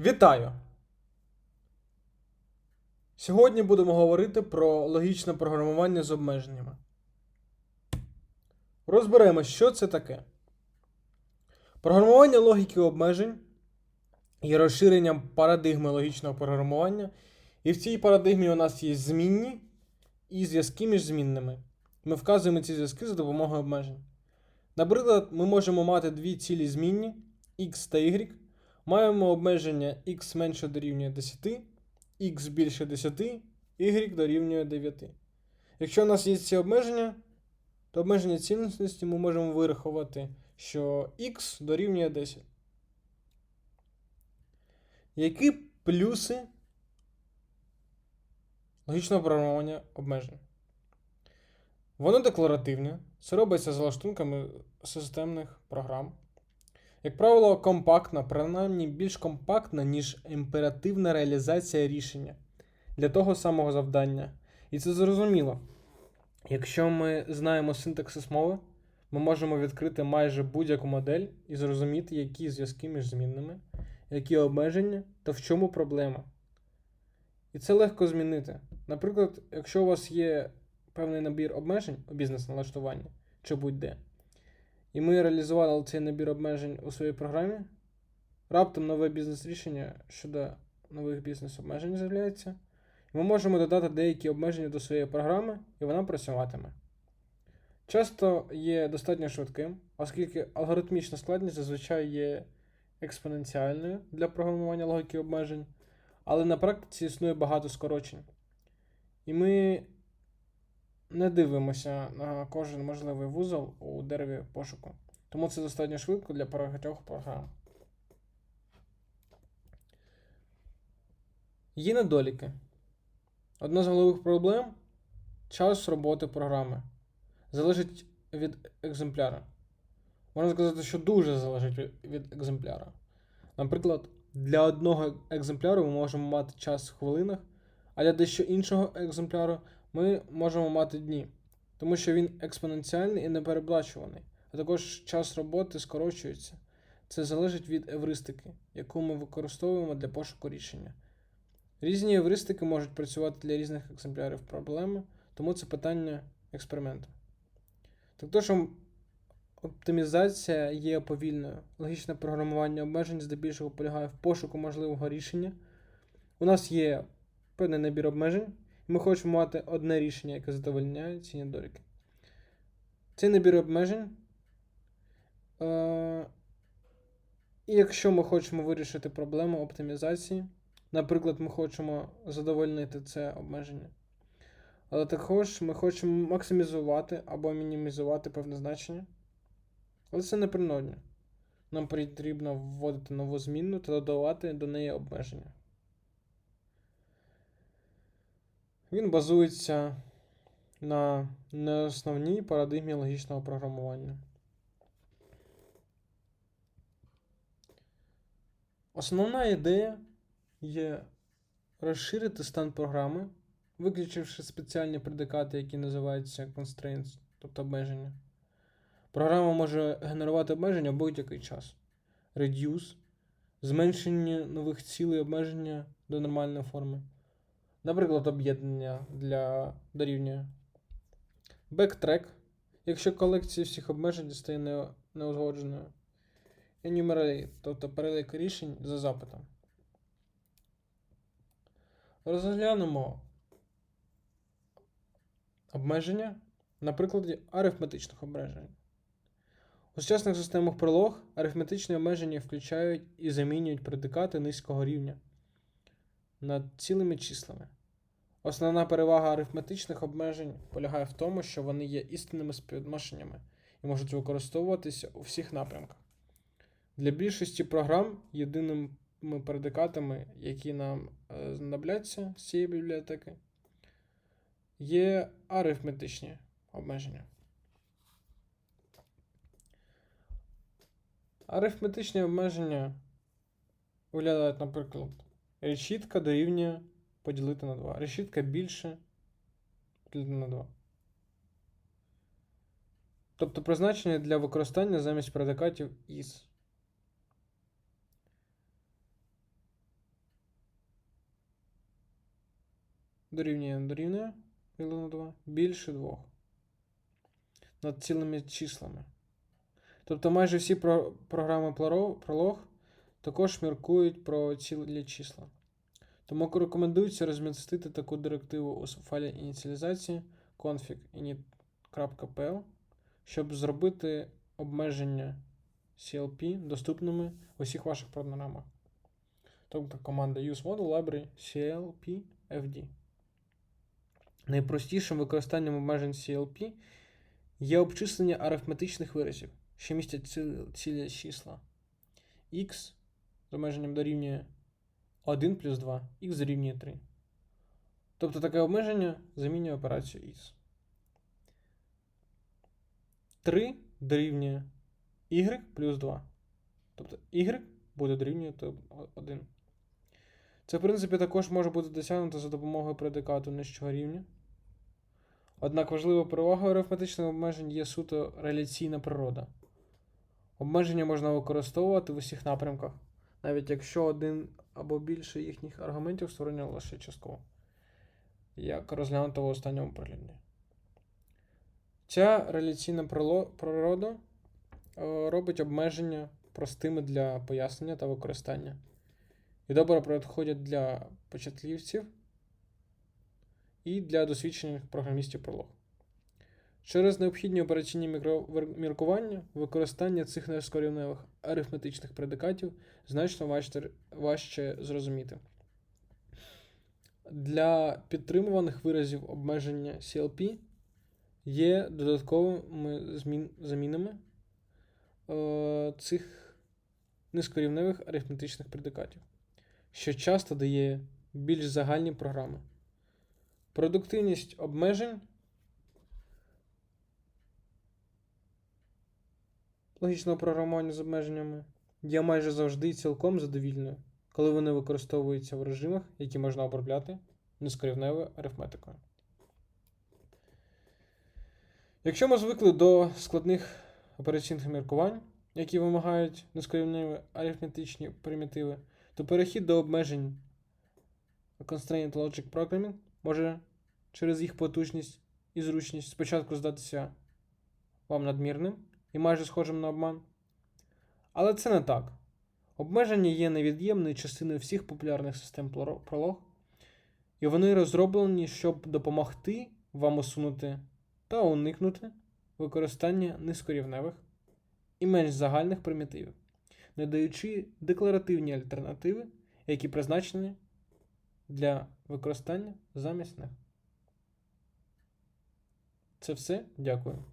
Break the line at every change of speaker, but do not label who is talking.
Вітаю! Сьогодні будемо говорити про логічне програмування з обмеженнями. Розберемо, що це таке. Програмування логіки обмежень є розширенням парадигми логічного програмування, і в цій парадигмі у нас є змінні і зв'язки між змінними. Ми вказуємо ці зв'язки за допомогою обмежень. Наприклад, ми можемо мати дві цілі змінні x та y. Маємо обмеження x менше дорівнює 10, x більше 10, y дорівнює 9. Якщо у нас є ці обмеження, то обмеження цінності ми можемо вирахувати, що x дорівнює 10. Які плюси логічного програмування обмежень? Воно декларативне, це робиться за лаштунками системних програм. Як правило, компактна, принаймні більш компактна, ніж імперативна реалізація рішення для того самого завдання. І це зрозуміло. Якщо ми знаємо синтаксис мови, ми можемо відкрити майже будь-яку модель і зрозуміти, які зв'язки між змінними, які обмеження та в чому проблема. І це легко змінити. Наприклад, якщо у вас є певний набір обмежень у бізнес-налаштуванні чи будь-де, і ми реалізували цей набір обмежень у своїй програмі, раптом нове бізнес-рішення щодо нових бізнес-обмежень з'являється, ми можемо додати деякі обмеження до своєї програми, і вона працюватиме. Часто є достатньо швидким, оскільки алгоритмічна складність зазвичай є експоненціальною для програмування логіки обмежень, але на практиці існує багато скорочень. І ми не дивимося на кожен можливий вузол у дереві пошуку. Тому це достатньо швидко для багатьох програм. Є недоліки. Одна з головних проблем час роботи програми. Залежить від екземпляра. Можна сказати, що дуже залежить від, екземпляра. Наприклад, для одного екземпляру ми можемо мати час в хвилинах, а для дещо іншого екземпляру ми можемо мати дні, тому що він експоненціальний і непереплачуваний, а також час роботи скорочується. Це залежить від евристики, яку ми використовуємо для пошуку рішення. Різні евристики можуть працювати для різних екземплярів проблеми, тому це питання експерименту. Також оптимізація є повільною. Логічне програмування обмежень здебільшого полягає в пошуку можливого рішення. У нас є певний набір обмежень, ми хочемо мати одне рішення, яке задовольняє ці недоліки. Цей набір обмежень. Е- і якщо ми хочемо вирішити проблему оптимізації, наприклад, ми хочемо задовольнити це обмеження. Але також ми хочемо максимізувати або мінімізувати певне значення. Але це не принудно. Нам потрібно вводити нову змінну та додавати до неї обмеження. Він базується на неосновній парадигмі логічного програмування. Основна ідея є розширити стан програми, виключивши спеціальні предикати, які називаються constraints, тобто обмеження. Програма може генерувати обмеження в будь-який час. Reduce, зменшення нових цілей обмеження до нормальної форми. Наприклад, об'єднання для дорівнює. Backtrack, якщо колекція всіх обмежень стає не, неузгодженою. Enumerate, тобто перелік рішень за запитом. Розглянемо обмеження на прикладі арифметичних обмежень. У сучасних системах прилог арифметичні обмеження включають і замінюють предикати низького рівня над цілими числами. Основна перевага арифметичних обмежень полягає в тому, що вони є істинними співвідношеннями і можуть використовуватися у всіх напрямках. Для більшості програм єдиними предикатами, які нам е, знадобляться з цієї бібліотеки, є арифметичні обмеження. Арифметичні обмеження виглядають, наприклад, решітка дорівнює поділити на 2. Решітка більше поділити на 2. Тобто призначення для використання замість предикатів is. Дорівнює дорівнює поділити на 2. Більше 2. Над цілими числами. Тобто майже всі програми пролог також міркують про цілі числа. Тому рекомендується розмістити таку директиву у файлі ініціалізації config init.pl, щоб зробити обмеження CLP доступними в усіх ваших програмах. Тобто команда use model library CLP FD. Найпростішим використанням обмежень CLP є обчислення арифметичних виразів, що містять цілі числа. x з обмеженням дорівнює 1 плюс 2, x дорівнює 3. Тобто таке обмеження замінює операцію x. 3 дорівнює y плюс 2. Тобто y буде дорівнювати 1. Це, в принципі, також може бути досягнуто за допомогою предикату нижчого рівня. Однак важлива перевага арифметичних обмежень є суто реляційна природа. Обмеження можна використовувати в усіх напрямках, навіть якщо один або більше їхніх аргументів створені лише частково, як розглянуто в останньому прилінні. Ця реляційна природа е, робить обмеження простими для пояснення та використання і добре підходять для початківців і для досвідчених програмістів пролог. Через необхідні операційні міркування використання цих нескоріневих арифметичних предикатів значно важче, важче зрозуміти. Для підтримуваних виразів обмеження CLP є додатковими змін, замінами е, цих низькорівневих арифметичних предикатів, що часто дає більш загальні програми. Продуктивність обмежень логічного програмування з обмеженнями є майже завжди цілком задовільною, коли вони використовуються в режимах, які можна обробляти низькорівневою арифметикою. Якщо ми звикли до складних операційних міркувань, які вимагають низькорівневі арифметичні примітиви, то перехід до обмежень Constrained Logic Programming може через їх потужність і зручність спочатку здатися вам надмірним і майже схожим на обман. Але це не так. Обмеження є невід'ємною частиною всіх популярних систем Prolog, і вони розроблені, щоб допомогти вам усунути та уникнути використання низькорівневих і менш загальних примітивів, не даючи декларативні альтернативи, які призначені для використання замість них. Це все. Дякую.